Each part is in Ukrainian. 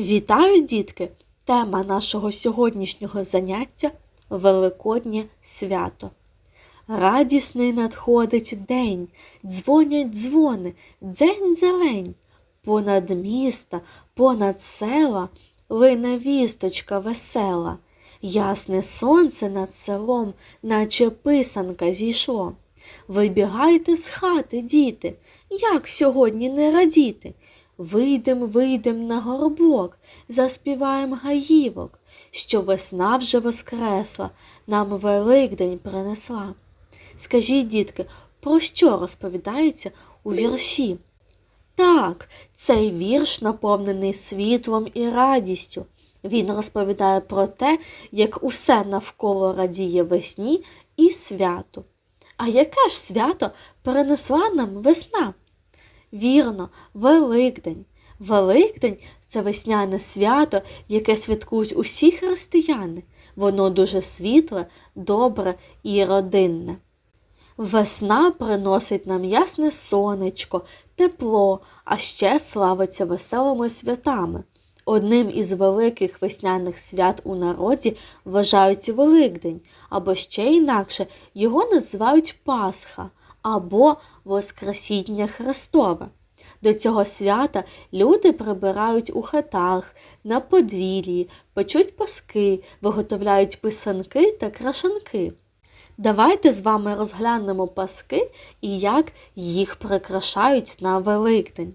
Вітаю, дітки! Тема нашого сьогоднішнього заняття Великоднє свято. Радісний надходить день, дзвонять дзвони, дзень зелень. Понад міста, понад села лине вісточка весела. Ясне сонце над селом, наче писанка зійшло. Вибігайте з хати, діти, як сьогодні не радіти? Вийдем, вийдем на горбок, заспіваєм гаївок, що весна вже воскресла, нам Великдень принесла. Скажіть, дітки, про що розповідається у вірші? Так, цей вірш наповнений світлом і радістю. Він розповідає про те, як усе навколо радіє весні і святу. А яке ж свято перенесла нам весна? Вірно, Великдень. Великдень це весняне свято, яке святкують усі християни. Воно дуже світле, добре і родинне. Весна приносить нам ясне сонечко, тепло, а ще славиться веселими святами. Одним із великих весняних свят у народі вважають Великдень, або ще інакше його називають Пасха або Воскресіння Христове. До цього свята люди прибирають у хатах, на подвір'ї, печуть паски, виготовляють писанки та крашанки. Давайте з вами розглянемо паски і як їх прикрашають на Великдень.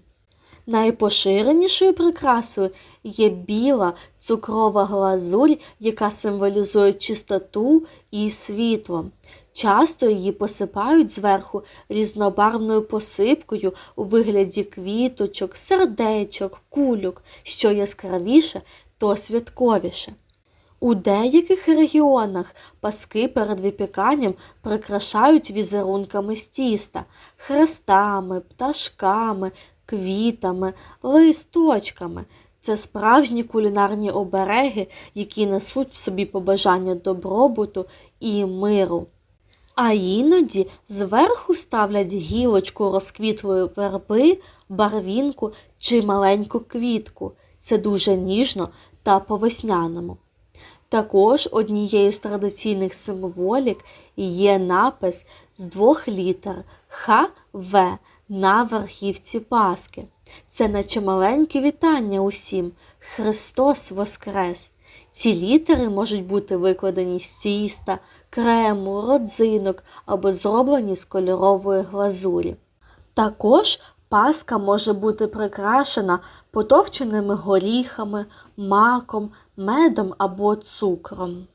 Найпоширенішою прикрасою є біла цукрова глазурь, яка символізує чистоту і світло. Часто її посипають зверху різнобарвною посипкою у вигляді квіточок, сердечок, кульок, що яскравіше, то святковіше. У деяких регіонах паски перед випіканням прикрашають візерунками з тіста, хрестами, пташками, квітами, листочками. Це справжні кулінарні обереги, які несуть в собі побажання добробуту і миру. А іноді зверху ставлять гілочку розквітлої верби, барвінку чи маленьку квітку. Це дуже ніжно та по-весняному. Також однією з традиційних символік є напис з двох літер ХВ на верхівці Паски. Це наче маленьке вітання усім. Христос Воскрес! Ці літери можуть бути викладені з тіста, крему, родзинок або зроблені з кольорової глазурі. Також паска може бути прикрашена потовченими горіхами, маком, медом або цукром.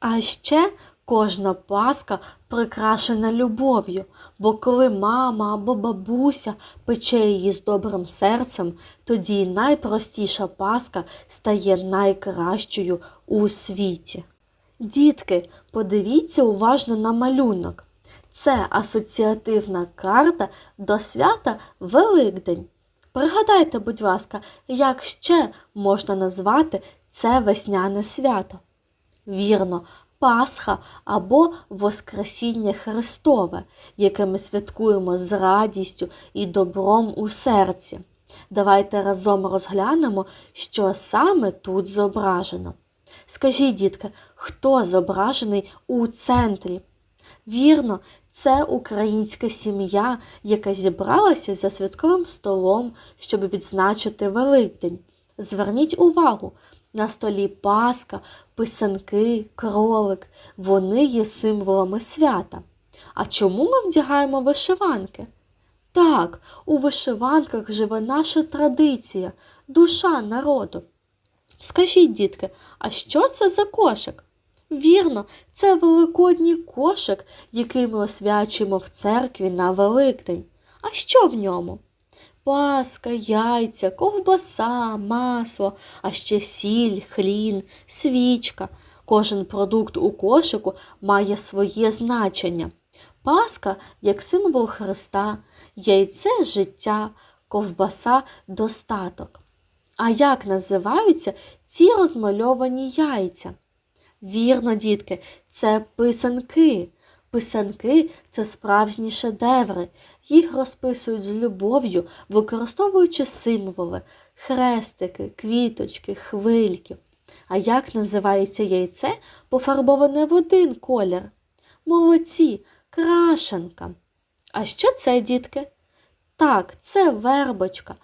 А ще кожна паска прикрашена любов'ю, бо коли мама або бабуся пече її з добрим серцем, тоді найпростіша паска стає найкращою у світі. Дітки, подивіться уважно на малюнок. Це асоціативна карта до свята Великдень. Пригадайте, будь ласка, як ще можна назвати це весняне свято? Вірно, Пасха або Воскресіння Христове, яке ми святкуємо з радістю і добром у серці. Давайте разом розглянемо, що саме тут зображено. Скажіть, дітки, хто зображений у центрі? Вірно, це українська сім'я, яка зібралася за святковим столом, щоб відзначити Великдень. Зверніть увагу, на столі паска, писанки, кролик. Вони є символами свята. А чому ми вдягаємо вишиванки? Так, у вишиванках живе наша традиція, душа народу. Скажіть, дітки, а що це за кошик? Вірно, це великодній кошик, який ми освячуємо в церкві на Великдень. А що в ньому? Паска, яйця, ковбаса, масло, а ще сіль, хлін, свічка. Кожен продукт у кошику має своє значення. Паска як символ Христа, яйце життя, ковбаса достаток. А як називаються ці розмальовані яйця? Вірно, дітки, це писанки. Писанки це справжні шедеври. Їх розписують з любов'ю, використовуючи символи, хрестики, квіточки, хвильки. А як називається яйце, пофарбоване в один колір? Молодці, крашенка. А що це, дітки? Так, це вербочка.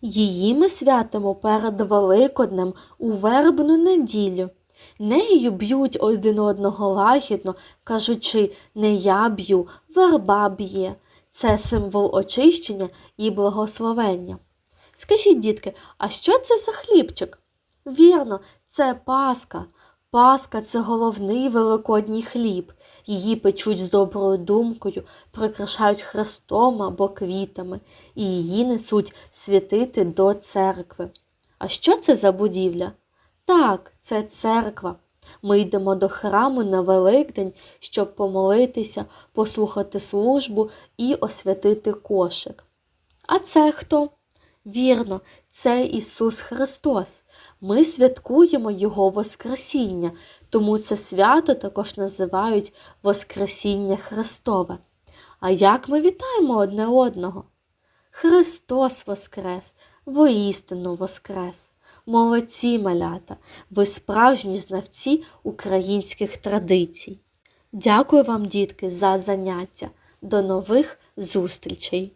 Її ми святимо перед Великоднем у вербну неділю. Нею б'ють один одного лагідно, кажучи, не я б'ю, верба б'є. Це символ очищення і благословення. Скажіть, дітки, а що це за хлібчик? Вірно, це паска. Паска це головний великодній хліб. Її печуть з доброю думкою, прикрашають хрестом або квітами, і її несуть святити до церкви. А що це за будівля? Так, це церква. Ми йдемо до храму на Великдень, щоб помолитися, послухати службу і освятити кошик. А це хто? Вірно, це Ісус Христос. Ми святкуємо Його Воскресіння, тому це свято також називають Воскресіння Христове. А як ми вітаємо одне одного? Христос Воскрес, воістину Воскрес. Молодці малята, ви справжні знавці українських традицій. Дякую вам, дітки, за заняття. До нових зустрічей!